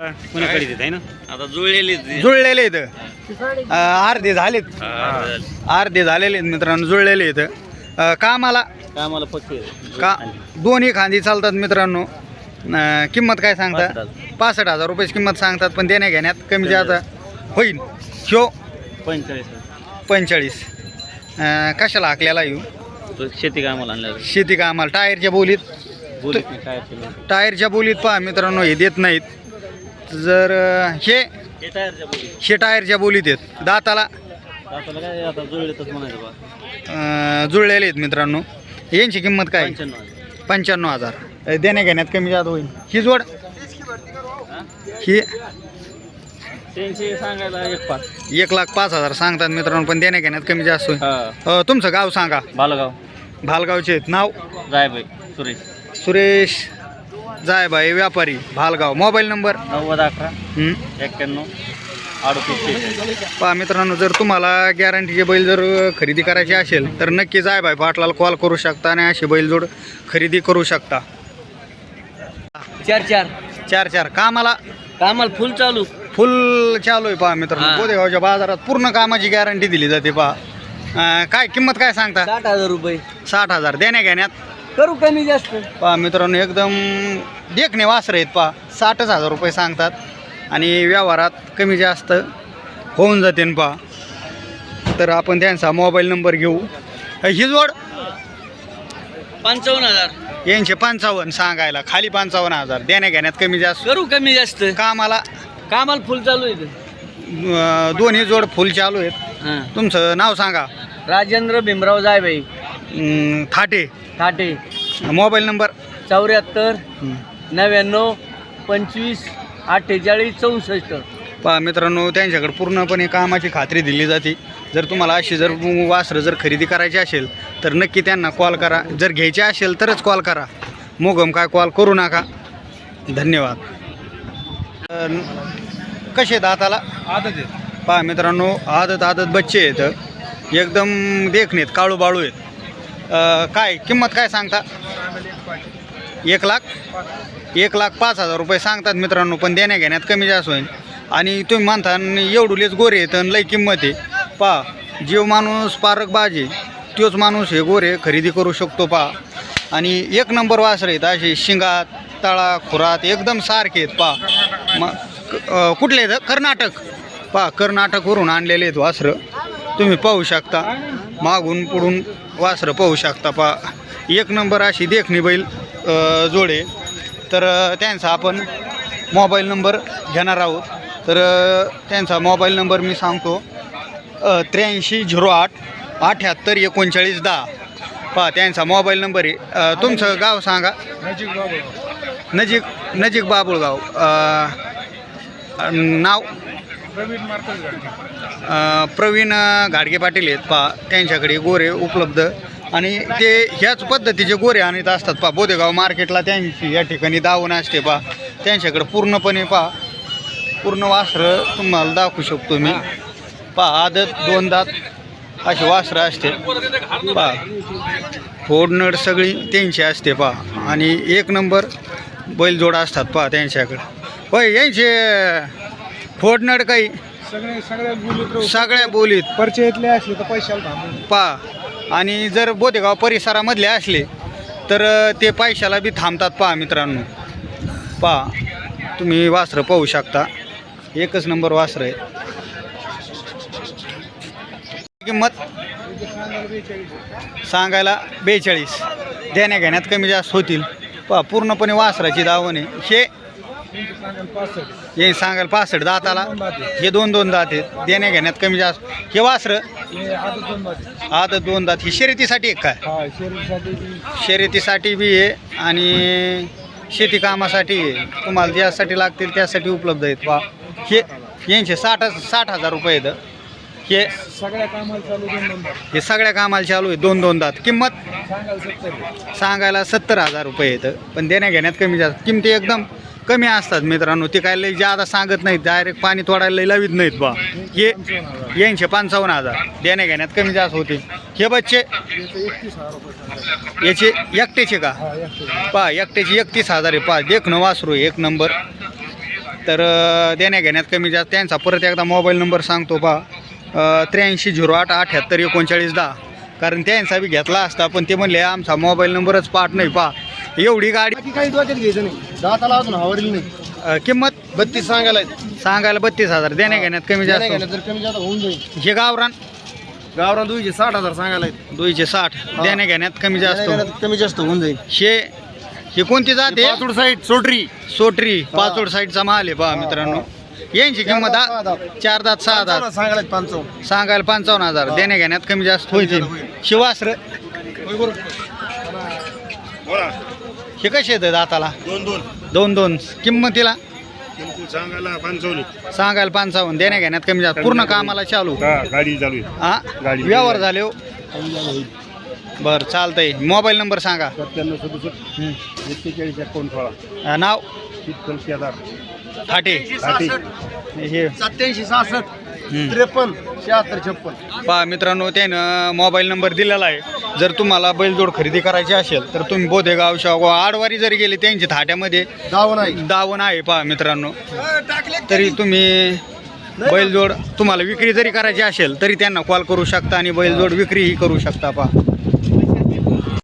कुणाकडे देत आहे ना? आता जुळलेली जुळलेले इथं अर्धे झालेत. अर्धे झालेले आहेत मित्रांनो जुळलेले इथं अं, कामाला? काय मला फक्त का? दोन्ही खांदी चालतात मित्रांनो. अं, किंमत काय सांगता? पासष्ट हजार. रुपयाची किंमत सांगतात पण देण्या घेण्यात कमी जास्त होईल शो पंचेचाळीस पंचेचाळीस. अं, कशाला हाकल्याला येऊ तो शेती कामाला आणलं शेती कामाला. टायरच्या बोलीत? बोलत नाही काय केलं टायरच्या बोलीत पहा मित्रांनो हे देत नाहीत. जर हे? हे टायरच्या बोली हे टायरच्या बोलीत आहेत. दाताला? आपल्याला काय आता? जुळलेतच म्हणायचं बा. अं, जुळलेले आहेत मित्रांनो. यांची किंमत काय? पंच्याण्णव हजार. पंच्याण्णव हजार. देण्या घेण्यात कमी जास्त होईल. ही जोड? ही? त्यांचे सांगायला एक पाच. एक लाख पाच हजार सांगतात मित्रांनो पण देण्या घेण्यात कमी जास्त होईल. हा. अं, तुमचं गाव सांगा. बालगाव भालगावचे आहेत. नाव? जायबाई सुरेश. सुरेश. जायबाई व्यापारी भालगाव. Mobile number? नव्वद अकरा. हं? एक्क्याण्णव. अडतीस. पहा मित्रांनो जर तुम्हाला गॅरंटीचे बैल जर खरेदी करायचे असेल तर नक्की जायबाई पाटलाला कॉल करू शकता आणि अशी बैलजोड खरेदी करू शकता. चार चार. चार चार. कामाला? कामाला फुल चालू. फुल चालू आहे पहा मित्रांनो. हा. बोदेगावच्या बाजारात पूर्ण कामाची गॅरंटी दिली जाते पहा. अं, काय किंमत काय सांगता? साठ हजार रुपये. साठ हजार. देण्या घेण्यात करू कमी जास्त. पहा मित्रांनो एकदम देखणे वासर आहेत पहा. साठच हजार रुपये सांगतात. आणि व्यवहारात कमी जास्त होऊन जाते न पहा. तर आपण त्यांचा मोबाईल नंबर घेऊ. ही जोड? पंचावन्न हजार. यांचे पंचावन्न सांगायला. खाली पंचावन्न हजार. देण्या घेण्यात कमी जास्त. करू कमी जास्त. कामाला कामाला फुल चालू आहे. अं, दोन्ही जोड फुल चालू आहेत. तुमचं नाव सांगा. राजेंद्र भीमराव जायबाई अं, थाटे. Thate mobile number? चौऱ्याहत्तर नव्याण्णव पंचवीस अठ्ठेचाळीस चौसष्ट. पहा मित्रांनो त्यांच्याकडे पूर्णपणे कामाची खात्री दिली जाते. जर तुम्हाला अशी जर वासरं जर खरेदी करायची असेल तर नक्की त्यांना कॉल करा. जर घ्यायची असेल तरच कॉल करा. मोगम काय कॉल करू नका. धन्यवाद. कसे दाताला आदत पहा मित्रांनो आदत आदत बच्चे आहेत. एकदम देखणेत काळू बाळू आहेत. काय? किंमत काय सांगता? एक लाख? एक लाख पाच हजार रुपये सांगतात मित्रांनो पण देण्या घेण्यात कमी जास्त होईल. आणि तुम्ही म्हणता "न एवढुलेच गोरे आहेत आणि लई किंमत आहे. पहा जीव माणूस पारक बाजे तोच माणूस हे गोरे खरेदी करू शकतो पहा. आणि एक नंबर वासर आहेत असे शिंगात तळा खुरात एकदम सारखे आहेत पहा. मग कुठले आहेत? कर्नाटक. पहा कर्नाटकवरून आणलेले आहेत वासरं. तुम्ही पाहू शकता. मागून पुढून वासरं पाहू शकता पहा एक नंबर अशी देखणी बैल जोडे. तर त्यांचा आपण मोबाईल नंबर घेणार आहोत. तर त्यांचा मोबाईल नंबर मी सांगतो. त्र्याऐंशी झिरो आठ अठ्याहत्तर एकोणचाळीस दहा. पहा त्यांचा मोबाईल नंबर आहे. तुमचं गाव सांगा. नजीक नजीक बाबुळगाव. अ, नाव? प्रवीण घाडगे पाटील आहेत पा त्यांच्याकडे गोरे उपलब्ध. आणि ते ह्याच पद्धतीचे गोरे आणत असतात पा बोदेगाव मार्केटला त्यांची या ठिकाणी दावण असते पा. त्यांच्याकडे पूर्णपणे पा पूर्ण वासरं तुम्हाला दाखवू शकतो मी. पा आदत दोन दात अशी वासरं असते. पा फोडनड सगळी त्यांची असते पा. आणि एक नंबर बैलजोड असतात पा त्यांच्याकडे. होय यांचे फोडनड काही. सगळे सगळ्या बोलीत सगळ्या बोलीत. परिचयातले असले तर पैशाला थांबून पा. आणि जर बोदेगाव परिसरामधले असले तर ते पैशाला बी थांबतात पहा मित्रांनो. पहा तुम्ही वासरं पाहू शकता. एकच नंबर वासरं आहे. किंमत? सांगायला बेचाळीस. देण्या घेण्यात कमी जास्त होतील. पहा पूर्णपणे वासराची दावण आहे. हे हे सांगाल पासष्ट दाताला. हे दोन दोन दात आहेत. देण्या घेण्यात कमी जास्त. हे वासरं? आता दोन दात. ही शर्यतीसाठी एक काय? शर्यतीसाठी बी आहे आणि शेती कामासाठी आहे. तुम्हाला ज्यासाठी लागतील त्यासाठी उपलब्ध आहेत. वा. हे यांचे साठ साठ हजार रुपये आहेत. हे सगळ्या कामाला चालू दोन दोन हे सगळ्या कामाला चालू आहे. दोन दोन दात. किंमत? सांगायला सत्तर. हजार रुपये येतं पण देण्या घेण्यात कमी जास्त. किमती एकदम कमी असतात मित्रांनो. ते काय लई जादा सांगत नाहीत. डायरेक्ट पाणी तोडायला लई लावित नाहीत बा. हे यांचे पंचावन्न हजार. देण्या घेण्यात कमी जास्त होते हे बच्चे याचे एकटेचे का? पहा एकतीस पा एकतीस हजार आहे. पा देखणं वासरू एक नंबर. तर देण्याघेण्यात देण्या घेण्यात कमी जास्त. त्यांचा परत एकदा मोबाईल नंबर सांगतो पा त्र्याऐंशी झिरो आठ अठ्याहत्तर एकोणचाळीस दहा. कारण त्यांचा बी घेतला असता पण ते म्हणले आमचा मोबाईल नंबरच पाठ नाही. पा एवढी गाडी बाकी काही डोक्यात घ्यायचं नाही. दाताला अजून हवरली नाही. अ, किंमत? बत्तीस सांगायला सांगायला बत्तीस हजार. देण्या घेण्यात कमी जास्त. जर कमी जास्त होऊन जाईल. हे गावरान? गावरान दुईशे साठ हजार सांगायला दोनशे साठ. देण्या घेण्यात कमी जास्त. कमी जास्त होऊन जाईल. हे हे कोणती जाते पाचूड साईड सोटरी. सोटरी. पाचोड साईडचा माल आहे पहा मित्रांनो. यांची किंमत सहा आ- दात. चार दात सहा दात. सांगायला पंचावन्न. सांगायला पंचावन्न हजार. देण्या घेण्यात कमी जास्त होईल शिवास्त्र हे कसे येतं दाताला? दोन दोन. दोन दोन. किंमतीला? सांगायला पंचावन्न सांगायला पंचावन्न देण्या घेण्यात कमी जास्त. पूर्ण कामाला चालू. हा गाडी चालू आहे. हा? गाडी. व्यवहार झाले हो? बरं चालतंय. मोबाईल नंबर सांगा. सत्त्याण्णव सदुसष्ट. हं. एक्केचाळीस एकावन्न सोळा अं, नाव? शीतल केदार थाटे. साठी हे सत्याऐंशी सहासष्ट. हं. त्रेपन्न शहात्तर छप्पन. पहा मित्रांनो त्यानं मोबाईल नंबर दिलेला आहे. जर तुम्हाला बैलजोड खरेदी करायची असेल तर तुम्ही बोधेगाव शावगाव आडवारी जरी गेले त्यांची थाट्यामध्ये दावण आहे. दावण आहे पहा मित्रांनो. तरी तुम्ही बैलजोड तुम्हाला विक्री जरी करायची असेल तरी त्यांना कॉल करू शकता आणि बैलजोड विक्रीही करू शकता पहा.